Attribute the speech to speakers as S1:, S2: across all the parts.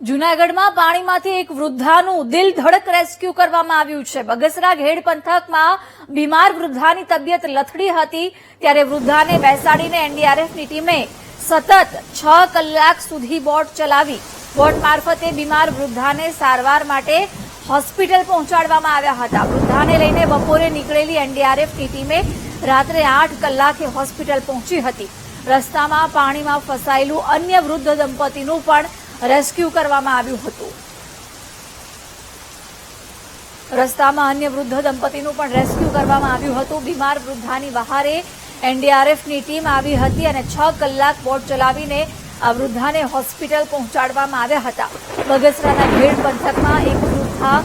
S1: જૂનાગઢમાં પાણીમાંથી એક વૃદ્ધાનું દિલ ધડક રેસ્ક્યુ કરવામાં આવ્યું છે. બગસરા ઘેડ પંથકમાં બીમાર વૃદ્ધાની તબિયત લથડી હતી ત્યારે વૃદ્ધાને બેસાડીને એનડીઆરએફની ટીમે સતત છ કલાક સુધી બોટ ચલાવી બોટ મારફતે બીમાર વૃદ્ધાને સારવાર માટે હોસ્પિટલ પહોંચાડવામાં આવ્યા હતા. વૃદ્ધાને લઈને બપોરે નીકળેલી એનડીઆરએફની ટીમે રાત્રે આઠ કલાકે હોસ્પિટલ પહોંચી હતી. રસ્તામાં પાણીમાં ફસાયેલું અન્ય વૃદ્ધ દંપતીનું પણ રેસ્ક્યુ કરવામાં આવ્યું હતું. રસ્તામાં અન્ય વૃદ્ધ દંપતીનું પણ રેસ્ક્યુ કરવામાં આવ્યું હતું. બીમાર વૃદ્ધાની બહારે એનડીઆરએફની ટીમ આવી હતી અને છ કલાક બોટ ચલાવીને આ વૃદ્ધાને હોસ્પિટલ પહોંચાડવામાં આવ્યા હતા. બગસરાના ભેડ પંથકમાં એક વૃદ્ધા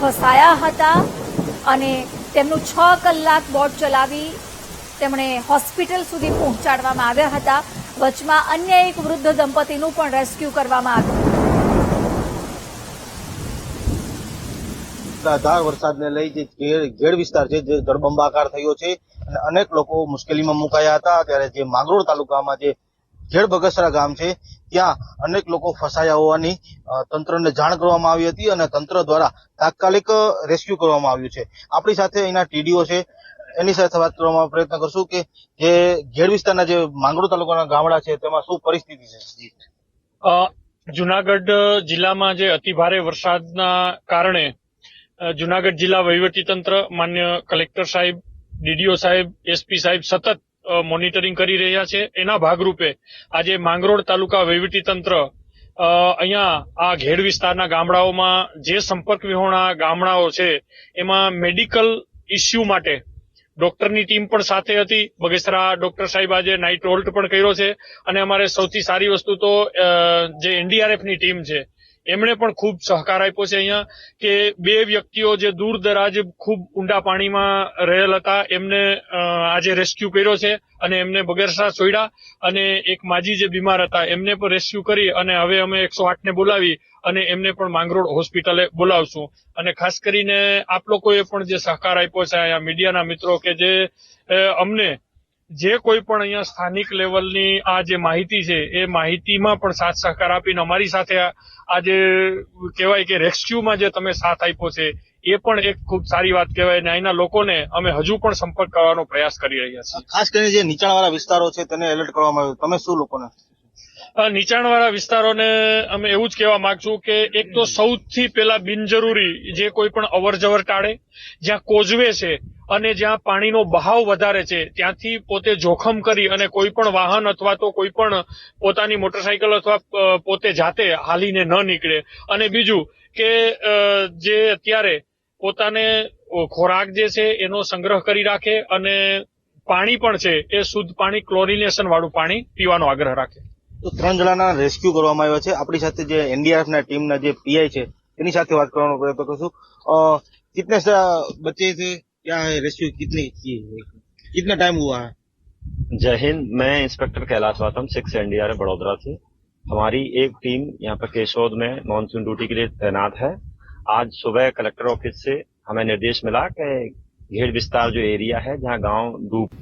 S1: ફસાયા હતા અને તેમનું છ કલાક બોટ ચલાવી તેમણે હોસ્પિટલ સુધી પહોંચાડવામાં આવ્યા હતા. વચમાં અન્ય એક વૃદ્ધ દંપતીનું પણ રેસ્ક્યુ કરવામાં આવ્યું.
S2: ધાર વરસાદને લઈ જે ઘેડ વિસ્તાર છે, જે જળબંબાકાર થયો છે, અને અનેક લોકો મુશ્કેલીમાં મુકાયા હતા. ત્યારે જે માંગરોળ તાલુકામાં જે ઘેડ બગસરા ગામ છે, ત્યાં અનેક લોકો ફસાયા હોવાની તંત્રને જાણ કરવામાં આવી હતી અને તંત્ર દ્વારા તાત્કાલિક રેસ્ક્યુ કરવામાં આવ્યું છે. આપણી સાથે અહીંના ટીડીઓ છે એની સાથે વાત કરવામાં પ્રયત્ન કરશું કે જે ઘેડ વિસ્તારના જે માંગરોળ તાલુકાના ગામડા છે તેમાં શું પરિસ્થિતિ છે?
S3: જુનાગઢ જિલ્લામાં જે અતિભારે વરસાદના કારણે જુનાગઢ જિલ્લા વહીવટીતંત્ર માન્ય કલેક્ટર સાહેબ ડીડીઓ સાહેબ એસપી સાહેબ સતત મોનિટરિંગ કરી રહ્યા છે. એના ભાગરૂપે આજે માંગરોળ તાલુકા વહીવટીતંત્ર અ, અહીંયા આ ઘેડ વિસ્તારના ગામડાઓમાં જે સંપર્ક વિહોણા ગામડાઓ છે એમાં મેડિકલ ઇસ્યુ માટે ડોક્ટરની ટીમ પણ સાથે હતી. બગેસરા ડોક્ટર સાહેબ આજે નાઇટ હોલ્ટ પણ કર્યો છે. અને અમારે સૌથી સારી વસ્તુ તો જે એનડીઆરએફની ટીમ છે એમણે પણ ખૂબ સહકાર આપ્યો છે અહીંયા કે બે વ્યક્તિઓ જે દૂર દરાજ ખૂબ ઊંડા પાણીમાં રહેલ હતા, એમને આજે રેસ્ક્યુ કર્યો છે અને એમને બગરસા સોયડા અને એક માજી જે બીમાર હતા, એમને પણ રેસ્ક્યુ કરી અને હવે અમે એકસો આઠને બોલાવી અને એમને પણ માંગરોળ હોસ્પિટલે બોલાવશું. અને ખાસ કરીને આપ લોકોએ પણ જે સહકાર આપ્યો છે અહીંયા મીડિયાના મિત્રો કે જે અમને જે કોઈ પણ અહીંયા સ્થાનિક લેવલની આ જે માહિતી છે એ માહિતીમાં પણ સાથ સહકાર આપીને અમારી સાથે આ જે કહેવાય કે રેસ્ક્યુમાં જે તમે સાથ આપ્યો છે એ પણ એક ખૂબ સારી વાત કહેવાય અને અહીંના લોકોને અમે હજુ પણ સંપર્ક કરવાનો પ્રયાસ કરી રહ્યા છીએ.
S2: ખાસ કરીને જે નીચાણવાળા વિસ્તારો છે તેને એલર્ટ કરવામાં આવ્યું. તમે શું લોકોને?
S3: નીચાણવાળા વિસ્તારોને અમે એવું જ કહેવા માંગશું કે એક તો સૌથી પહેલા બિનજરૂરી જે કોઈ પણ અવર જવર ટાળે જ્યાં કોઝવે છે અને જ્યાં પાણીનો બહાવ વધારે છે, ત્યાંથી પોતે જોખમ કરી અને કોઈ પણ વાહન અથવા તો કોઈ પણ પોતાની મોટરસાયકલ અથવા પોતે જાતે હાલીને ન નીકળે. અને બીજું કે જે અત્યારે પોતાને ખોરાક જે છે એનો સંગ્રહ કરી રાખે અને પાણી પણ છે, એ શુદ્ધ પાણી, ક્લોરિનેશન વાળું પાણી પીવાનો આગ્રહ રાખે.
S2: તો ત્રણ જણાના રેસ્ક્યુ કરવામાં આવ્યા છે. આપણી સાથે જે એનડીઆરએફના ટીમના જે પીઆઈ છે, એની સાથે વાત કરવાનો પ્રયત્ન કરશું. કિતને બચ્ચે છે. क्या है रेस्क्यू कितने किए कितना टाइम हुआ है?
S4: जय हिंद, मैं inspector Kailash Vatam six NDRF Vadodara से। हमारी एक टीम यहाँ पर केशोद में मानसून ड्यूटी के लिए तैनात है। आज सुबह कलेक्टर ऑफ़िस से हमें निर्देश मिला कि घेड़ विस्तार जो एरिया है जहाँ गाँव डूब